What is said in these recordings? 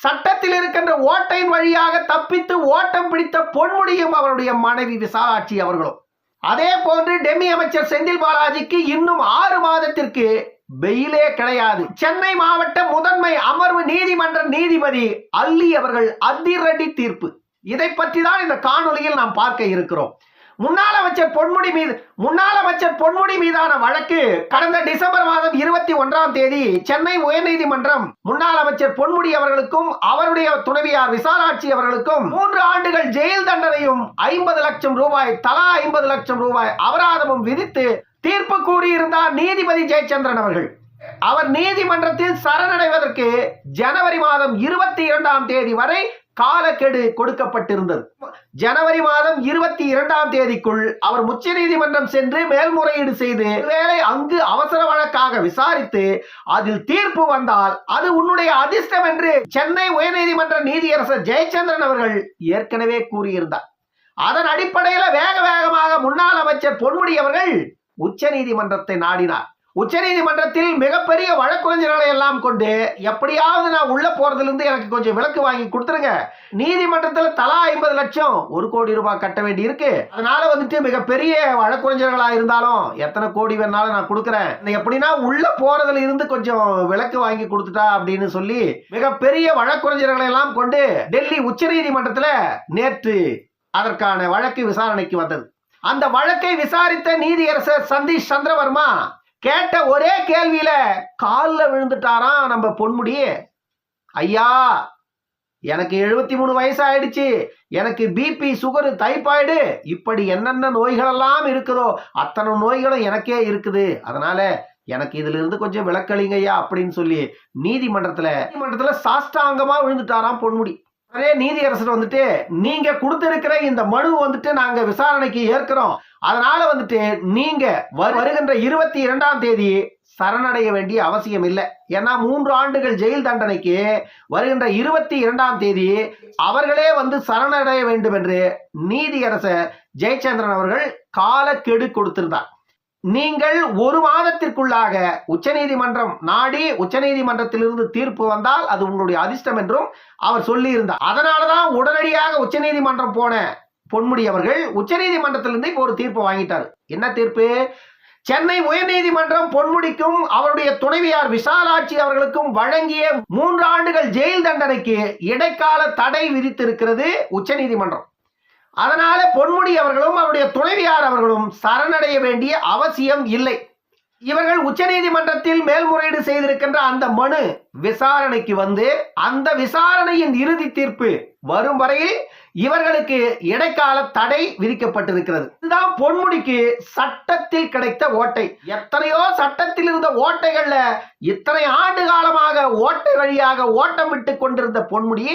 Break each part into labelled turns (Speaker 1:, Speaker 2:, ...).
Speaker 1: சட்டத்தில் இருக்கின்ற ஓட்டையின் வழியாக தப்பித்து ஓட்டம் பிடித்த பொன்முடியும் அவருடைய மனைவி விசாலாட்சி அவர்களும். அதே போன்று டெமி அமைச்சர் செந்தில் பாலாஜிக்கு இன்னும் ஆறு மாதத்திற்கு வெயிலே கிடையாது. சென்னை மாவட்ட முதன்மை அமர்வு நீதிமன்ற நீதிபதி அல்லி அவர்கள் அதிரடி தீர்ப்பு. இதை பற்றி தான் இந்த காணொளியில் நாம் பார்க்க இருக்கிறோம். முன்னாள் அமைச்சர் பொன்முடி மீது முன்னாள் அமைச்சர் பொன்முடி மீதான வழக்கு கடந்த டிசம்பர் மாதம் இருபத்தி ஒன்றாம் தேதி சென்னை உயர்நீதிமன்றம் முன்னாள் அமைச்சர் பொன்முடி அவர்களுக்கும் அவருடைய துணைவியார் விசாலாட்சி அவர்களுக்கும் மூன்று ஆண்டுகள் ஜெயில் தண்டனையும் ஐம்பது லட்சம் ரூபாய் தலா ஐம்பது லட்சம் ரூபாய் அபராதமும் விதித்து தீர்ப்பு கூறியிருந்தார் நீதிபதி ஜெயச்சந்திரன் அவர்கள். அவர் நீதிமன்றத்தில் சரணடைவதற்கு ஜனவரி மாதம் இருபத்தி இரண்டாம் தேதி வரை காலக்கெடு கொடுக்கப்பட்டிருந்தது. ஜனவரி மாதம் இருபத்தி இரண்டாம் தேதிக்குள் அவர் உச்ச நீதிமன்றம் சென்று மேல்முறையீடு செய்து வேலை அங்கு அவசர வழக்காக விசாரித்து அதில் தீர்ப்பு வந்தால் அது உன்னுடைய அதிர்ஷ்டம் என்று சென்னை உயர்நீதிமன்ற நீதியரசர் ஜெயச்சந்திரன் அவர்கள் ஏற்கனவே கூறியிருந்தார். அதன் அடிப்படையில் வேக வேகமாக முன்னாள் அமைச்சர் பொன்முடி அவர்கள் உச்ச நீதிமன்றத்தை நாடினார். உச்சநீதிமன்றத்தில் மிகப்பெரிய வழக்கறிஞர்களை எல்லாம் கொண்டு எப்படியாவது நான் உள்ள போகிறதுலேருந்து எனக்கு கொஞ்சம் விலக்கு வாங்கி கொடுத்துருங்க. நீதிமன்றத்தில் தலா ஐம்பது லட்சம் ஒரு கோடி ரூபாய் கட்ட வேண்டி இருக்கு. அதனால வந்துட்டு மிகப்பெரிய வழக்கறிஞர்களாக இருந்தாலும் எத்தனை கோடி வேணாலும் நான் கொடுக்குறேன். எப்படின்னா உள்ள போறதுல இருந்து கொஞ்சம் விலக்கு வாங்கி கொடுத்துட்டா அப்படின்னு சொல்லி மிகப்பெரிய வழக்கறிஞர்களை எல்லாம் கொண்டு டெல்லி உச்சநீதிமன்றத்தில் நேற்று அதற்கான வழக்கு விசாரணைக்கு வந்தது. அந்த வழக்கை விசாரித்த நீதியரசர் சந்தீஷ் சந்திரவர்மா கேட்ட ஒரே கேள்வியில காலில் விழுந்துட்டாராம் நம்ம பொன்முடி? ஐயா எனக்கு எழுபத்தி மூணு வயசாயிடுச்சு. எனக்கு பிபி சுகரு தைப்பாய்டு இப்படி என்னென்ன நோய்களெல்லாம் இருக்குதோ அத்தனை நோய்களும் எனக்கே இருக்குது. அதனால எனக்கு இதுல இருந்து கொஞ்சம் விளக்களிங்கய்யா அப்படின்னு சொல்லி நீதிமன்றத்துல நீதிமன்றத்துல சாஷ்டாங்கமா விழுந்துட்டாராம் பொன்முடி. அதே நீதியரசர் வந்துட்டு நீங்க கொடுத்திருக்கிற இந்த மனு வந்துட்டு நாங்க விசாரணைக்கு ஏற்கிறோம். அதனால வந்துட்டு நீங்க வரு- வருகின்ற இருபத்தி இரண்டாம் தேதி சரணடைய வேண்டிய அவசியம் இல்லை. ஏன்னா மூன்று ஆண்டுகள் ஜெயில் தண்டனைக்கு வருகின்ற இருபத்தி இரண்டாம் தேதி அவர்களே வந்து சரணடைய வேண்டும் என்று நீதியரசர் ஜெயச்சந்திரன் அவர்கள் காலக்கெடு கொடுத்திருந்தார். நீங்கள் ஒரு மாதத்திற்குள்ளாக உச்சநீதிமன்றம் நாடி உச்சநீதிமன்றத்திலிருந்து தீர்ப்பு வந்தால் அது உங்களுடைய அதிர்ஷ்டம் என்றும் அவர் சொல்லியிருந்தார். அதனாலதான் உடனடியாக உச்சநீதிமன்றம் போன பொன்முடி அவர்கள் உச்சநீதிமன்றத்திலிருந்து இப்போ ஒரு தீர்ப்பு வாங்கிட்டார். என்ன தீர்ப்பு? சென்னை உயர்நீதிமன்றம் பொன்முடிக்கும் அவருடைய துணைவியார் விசாலாட்சி அவர்களுக்கும் வழங்கிய மூன்று ஆண்டுகள் ஜெயில் தண்டனைக்கு இடைக்கால தடை விதித்திருக்கிறது உச்சநீதிமன்றம். அதனால பொன்முடி அவர்களும் அவருடைய துணைவியார் அவர்களும் சரணடைய வேண்டிய அவசியம் இல்லை. இவர்கள் உச்சநீதிமன்றத்தில் மேல்முறையீடு செய்திருக்கின்ற அந்த மனு விசாரணைக்கு வந்து அந்த விசாரணையின் இறுதி தீர்ப்பு வரும் வரையில் இவர்களுக்கு இடைக்கால தடை விதிக்கப்பட்டிருக்கிறது. இதுதான் பொன்முடிக்கு சட்டத்தில் கிடைத்த ஓட்டை. எத்தனையோ சட்டத்தில் இருந்த ஓட்டைகள்ல இத்தனை ஆண்டு காலமாக ஓட்டை வழியாக ஓட்டம் விட்டு கொண்டிருந்த பொன்முடி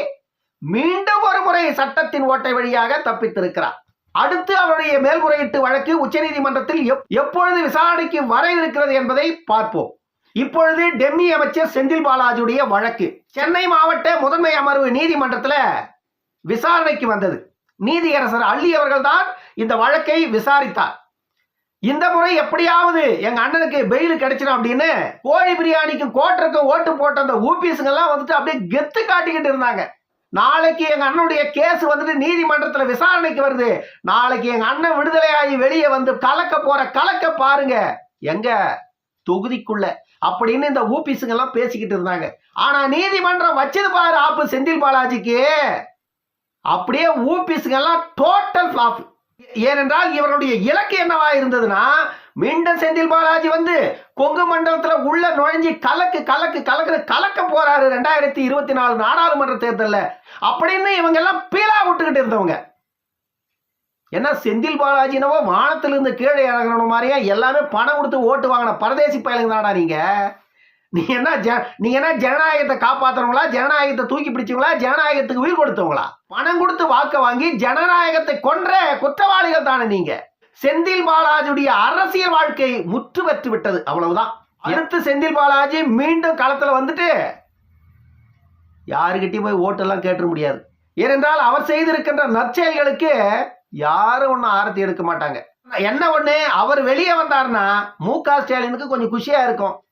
Speaker 1: மீண்டும் ஒரு முறை சட்டத்தின் ஓட்டை வழியாக தப்பித்திருக்கிறார். அடுத்து அவருடைய மேல்முறையீட்டு வழக்கு உச்சநீதிமன்றத்தில் எப்பொழுது விசாரணைக்கு வர இருக்கிறது என்பதை பார்ப்போம். இப்பொழுது டெம்மி அமைச்சர் செந்தில் பாலாஜியுடைய வழக்கு. சென்னை மாவட்ட முதன்மை அமர்வு நீதிமன்றத்தில் விசாரணைக்கு வந்தது. நீதியரசர் அள்ளி அவர்கள்தான் இந்த வழக்கை விசாரித்தார். இந்த முறை எப்படியாவது எங்க அண்ணனுக்கு பெயில் கிடைச்சிடும் அப்படின்னு கோழி பிரியாணிக்கும் கோட்டருக்கும் ஓட்டு போட்ட அந்த ஊபிஸுங்கெல்லாம் வந்துட்டு அப்படியே கெத்து காட்டிக்கிட்டு இருந்தாங்க. நாளைக்கு எங்க அண்ணனுடைய கேஸ் வந்துட்டு நீதிமன்றத்துல விசாரணைக்கு வருது. நாளைக்கு எங்க அண்ணன் விடுதலையாகி வெளியே வந்து கலக்க போற கலக்க பாருங்க. எங்க? தொகுதிக்குள்ள. அப்படின்னு இந்த ஊபிஸுங்க எல்லாம் பேசிக்கிட்டு இருந்தாங்க. ஆனா நீதிமன்றம் வச்சது பாரு ஆப்பு செந்தில் பாலாஜிக்கு. அப்படியே ஊபிஸுங்க எல்லாம் டோட்டல் ஃபிளாப் ஏனென்றால் இவருடைய இலக்கு என்னவா இருந்ததுன்னா மீண்டும் செந்தில் பாலாஜி வந்து கொங்கு மண்டலத்தில் உள்ள நுழைஞ்சி கலக்கு கலக்கு கலக்கு கலக்க போறாரு ரெண்டாயிரத்தி இருபத்தி நாலு நாடாளுமன்ற தேர்தலில். அப்படின்னு இவங்க எல்லாம் பீலா விட்டுக்கிட்டு இருந்தவங்க. ஏன்னா செந்தில் பாலாஜினவோ வானத்திலிருந்து கீழே இறங்குற மாதிரியா எல்லாமே பணம் கொடுத்து ஓட்டு வாங்கின பரதேசி பயலுங்க தானா நீங்க? நீ என்ன ஜ- நீ என்ன ஜனநாயகத்தை காப்பாத்துறவங்களா? ஜனநாயகத்தை தூக்கி பிடிச்சவங்களா? ஜனநாயகத்துக்கு உயிர் கொடுத்தவங்களா? பணம் கொடுத்து வாக்க வாங்கி ஜனநாயகத்தை கொன்ற குற்றவாளிகள் தானே நீங்க? செந்தில் பாலாஜியுடைய அரசியல் வாழ்க்கை முற்று பெற்று விட்டது. அவ்வளவுதான். அடுத்து செந்தில் பாலாஜி மீண்டும் களத்துல வந்துட்டு யாருக்கிட்டையும் போய் ஓட்டெல்லாம் கேட்டுற முடியாது. ஏனென்றால் அவர் செய்திருக்கின்ற நற்செயல்களுக்கு யாரும் ஒன்றும் ஆரத்தி எடுக்க மாட்டாங்க. என்ன ஒண்ணு? அவர் வெளியே வந்தாருன்னா மு க ஸ்டாலினுக்கு கொஞ்சம் குஷியா இருக்கும்.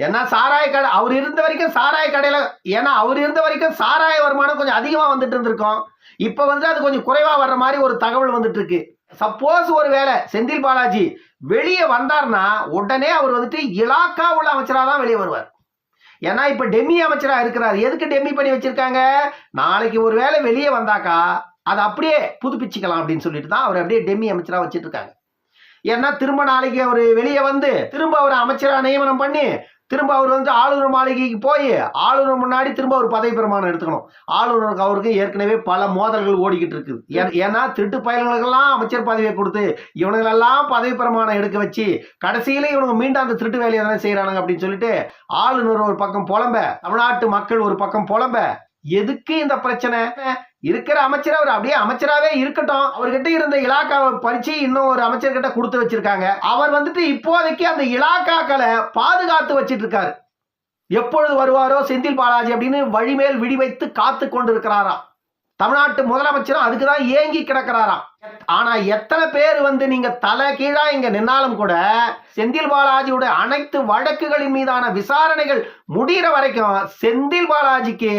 Speaker 1: ஏன்னா சாராய கடை அவர் இருந்த வரைக்கும் சாராய கடையில ஏன்னா அவர் இருந்த வரைக்கும் சாராய வருமானம் கொஞ்சம் அதிகமா வந்துட்டு இருந்திருக்கும். இப்ப வந்து அது கொஞ்சம் குறைவா வர்ற மாதிரி ஒரு தகவல் வந்துட்டு இருக்கு. சப்போஸ் ஒரு வேளை செந்தில் பாலாஜி வெளியே வந்தார்னா உடனே அவர் வந்துட்டு இலாக்கா உள்ள அமைச்சராக தான் வெளியே வருவார். ஏன்னா இப்போ டெம்மி அமைச்சராக இருக்கிறார். எதுக்கு டெம்மி பண்ணி வச்சிருக்காங்க? நாளைக்கு ஒரு வேளை வெளியே வந்தாக்கா அதை அப்படியே புதுப்பிச்சுக்கலாம் அப்படின்னு சொல்லிட்டு தான் அவர் அப்படியே டெம்மி அமைச்சராக வச்சுட்டு இருக்காங்க. ஏன்னா திரும்ப நாளைக்கு அவர் வெளியே வந்து திரும்ப அவர் அமைச்சராக நியமனம் பண்ணி திரும்ப அவர் வந்து ஆளுநர் மாளிகைக்கு போய் ஆளுநர் முன்னாடி திரும்ப ஒரு பதவி பிரமாணம் எடுத்துக்கணும். ஆளுநருக்கு அவருக்கு ஏற்கனவே பல மோதல்கள் ஓடிக்கிட்டு இருக்குது. ஏன்- ஏன்னா திருட்டு பயல்களுக்கெல்லாம் அமைச்சர் பதவியை கொடுத்து இவனுங்களெல்லாம் பதவி பிரமாணம் எடுக்க வச்சு கடைசியில இவனுங்க மீண்டும் அந்த திருட்டு வேலையை தானே செய்கிறாங்க அப்படின்னு சொல்லிட்டு ஆளுநர் ஒரு பக்கம் புலம்ப தமிழ்நாட்டு மக்கள் ஒரு பக்கம் புலம்ப. எதுக்கு இந்த பிரச்சனை? இருக்கிற அமைச்சர் அவர் அப்படியே அமைச்சராகவே இருக்கட்டும். அவர்கிட்ட இருந்த இலாக்காவை பறிச்சு இன்னும் ஒரு அமைச்சர்கிட்ட கொடுத்து வச்சிருக்காங்க. அவர் வந்துட்டு இப்போதைக்கு அந்த இலாக்காக்களை பாதுகாத்து வச்சிட்டு இருக்காரு எப்பொழுது வருவாரோ செந்தில் பாலாஜி அப்படின்னு வழிமேல் விடி வைத்து காத்து கொண்டு இருக்கிறாராம் தமிழ்நாட்டு முதலமைச்சரும் அதுக்கு தான் ஏங்கி கிடக்கிறாராம். ஆனா எத்தனை பேர் வந்து நீங்க தலை கீழா இங்க நின்னாலும் கூட செந்தில் பாலாஜியோட அனைத்து வழக்குகளின் மீதான விசாரணைகள் முடிகிற வரைக்கும் செந்தில் பாலாஜிக்கு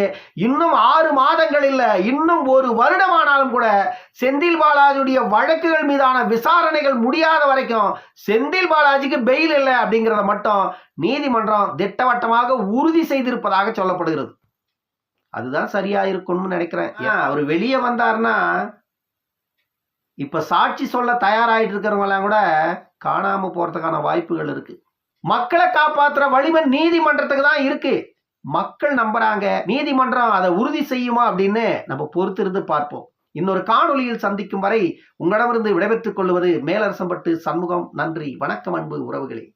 Speaker 1: இன்னும் ஆறு மாதங்கள் இல்ல இன்னும் ஒரு வருடமானாலும் கூட செந்தில் பாலாஜியுடைய வழக்குகள் மீதான விசாரணைகள் முடியாத வரைக்கும் செந்தில் பாலாஜிக்கு பெயில் இல்லை அப்படிங்கிறத மட்டும் நீதிமன்றம் திட்டவட்டமாக உறுதி செய்திருப்பதாக சொல்லப்படுகிறது. அதுதான் சரியா இருக்கும்னு நினைக்கிறேன். ஏன்? அவர் வெளியே வந்தாருன்னா இப்ப சாட்சி சொல்ல தயாராயிட்டு இருக்கிறவங்க எல்லாம் கூட காணாம போறதுக்கான வாய்ப்புகள் இருக்கு. மக்களை காப்பாத்துற வலிமை நீதிமன்றத்துக்கு தான் இருக்கு. மக்கள் நம்புறாங்க. நீதிமன்றம் அதை உறுதி செய்யுமா அப்படின்னு நம்ம பொறுத்திருந்து பார்ப்போம். இன்னொரு காணொளியில் சந்திக்கும் வரை உங்களிடமிருந்து விடைபெற்றுக் கொள்வது மேலரசம்பட்டு சண்முகம். நன்றி. வணக்கம் அன்பு உறவுகளே.